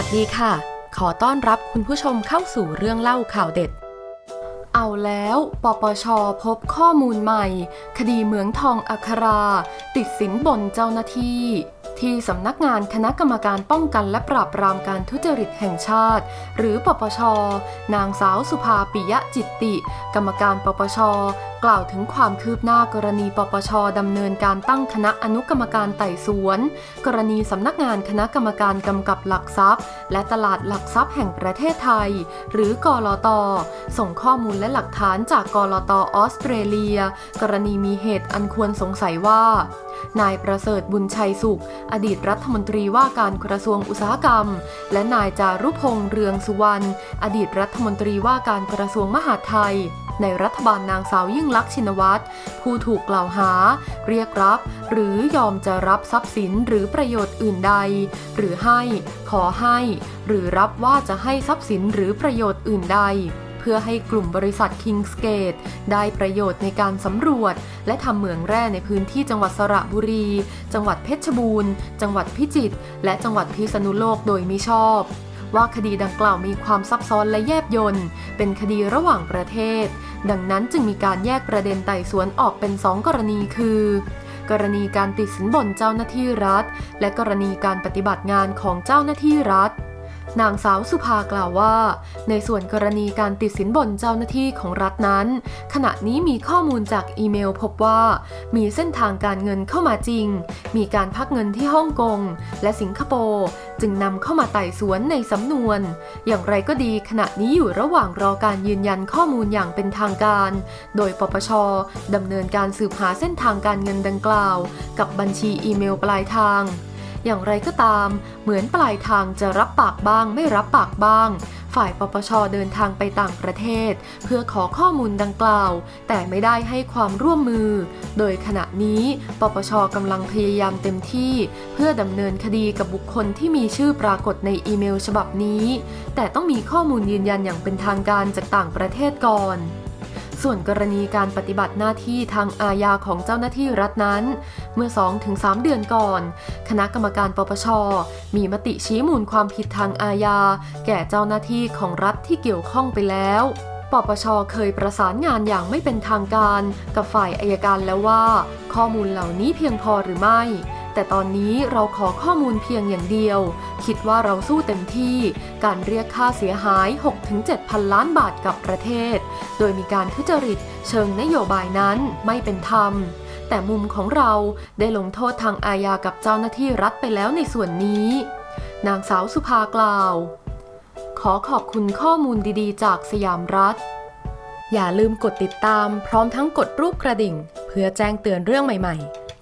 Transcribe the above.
ัสดีค่ะ ขอต้อนรับคุณผู้ชมเข้าสู่เรื่องเล่าข่าวเด็ด เอาแล้ว ปปช พบข้อมูลใหม่ คดีเหมืองทองอัครา ติดสินบนเจ้าหน้าที่ ที่สำนักงานคณะกรรมการป้องกันและปราบปรามการทุจริตแห่งชาติ หรือปปช นางสาวสุภาปิยะจิตติ กรรมการปปชกล่าวถึงความคืบหน้ากรณีปปชดำเนินการตั้งคณะอนุกรรมการไต่สวน กรณีสำนักงานคณะกรรมการกำกับหลักทรัพย์ และตลาดหลักทรัพย์แห่งประเทศไทย หรือกลต ส่งข้อมูลและหลักฐานจากกลตออสเตรเลีย กรณีมีเหตุอันควรสงสัยว่านายประเสริฐบุญชัยสุข อดีตรัฐมนตรีว่าการกระทรวงอุตสาหกรรม และนายจารุพงษ์เรืองสุวรรณ อดีตรัฐมนตรีว่าการกระทรวงมหาดไทย ในรัฐบาลนางสาวยิ่งลักษณ์ชินวัตรผู้ถูกกล่าวหา เรียกรับ หรือยอมจะรับทรัพย์สินหรือประโยชน์อื่นใด หรือให้ ขอให้ หรือรับว่าจะให้ทรัพย์สินหรือประโยชน์อื่นใดเพื่อให้กลุ่มบริษัท Kingsgate ได้ประโยชน์ในการสำรวจ และทำเหมืองแร่ในพื้นที่จังหวัดสระบุรี จังหวัดเพชรบูรณ์ จังหวัดพิจิตร และจังหวัดพิษณุโลกโดยมิชอบ ว่าคดีดังกล่าวมีความซับซ้อนและแยบยนต์เป็นคดีระหว่างประเทศ ดังนั้นจึงมีการแยกประเด็นไต่สวนออกเป็นสองกรณีคือ กรณีการติดสินบนเจ้าหน้าที่รัฐ และกรณีการปฏิบัติงานของเจ้าหน้าที่รัฐ นางสาวสุภากล่าวว่า ในส่วนกรณีการติดสินบนเจ้าหน้าที่ของรัฐนั้น ขณะนี้มีข้อมูลจากอีเมลพบว่า มีเส้นทางการเงินเข้ามาจริง มีการพักเงินที่ฮ่องกงและสิงคโปร์จึงนำเข้ามาไต่สวนในสำนวน อย่างไรก็ดีขณะนี้อยู่ระหว่างรอการยืนยันข้อมูลอย่างเป็นทางการ โดยปปชดำเนินการสืบหาเส้นทางการเงินดังกล่าว กับบัญชีอีเมลปลายทาง อย่างไรก็ตาม เหมือนปลายทางจะรับปากบ้างไม่รับปากบ้าง ฝ่ายปปชเดินทางไปต่างประเทศ เพื่อขอข้อมูลดังกล่าว แต่ไม่ได้ให้ความร่วมมือ โดยขณะนี้ ปปชกำลังพยายามเต็มที่ เพื่อดำเนินคดีกับบุคคลที่มีชื่อปรากฏในอีเมลฉบับนี้ แต่ต้องมีข้อมูลยืนยันอย่างเป็นทางการจากต่างประเทศก่อน ส่วนกรณีการปฏิบัติหน้าที่ทางอาญาของเจ้าหน้าที่รัฐนั้น เมื่อ 2-3 เดือนก่อน คณะกรรมการปปช มีมติชี้มูลความผิดทางอาญา แก่เจ้าหน้าที่ของรัฐที่เกี่ยวข้องไปแล้วปปชเคยประสานงานอย่างไม่เป็นทางการ กับฝ่ายอายการแล้วว่า ข้อมูลเหล่านี้เพียงพอหรือไม่ แต่ตอนนี้เราขอข้อมูลเพียงอย่างเดียว คิดว่าเราสู้เต็มที่ การเรียกค่าเสียหาย 6-7 พันล้านบาทกับประเทศ โดยมีการทุจริตเชิงนโยบายนั้นไม่เป็นธรรมแต่มุมของเราได้ลงโทษทางอาญากับเจ้าหน้าที่รัฐไปแล้วในส่วนนี้ นางสาวสุภากล่าว ขอขอบคุณข้อมูลดีๆ จากสยามรัฐ อย่าลืมกดติดตามพร้อมทั้งกดรูปกระดิ่ง เพื่อแจ้งเตือนเรื่องใหม่ๆ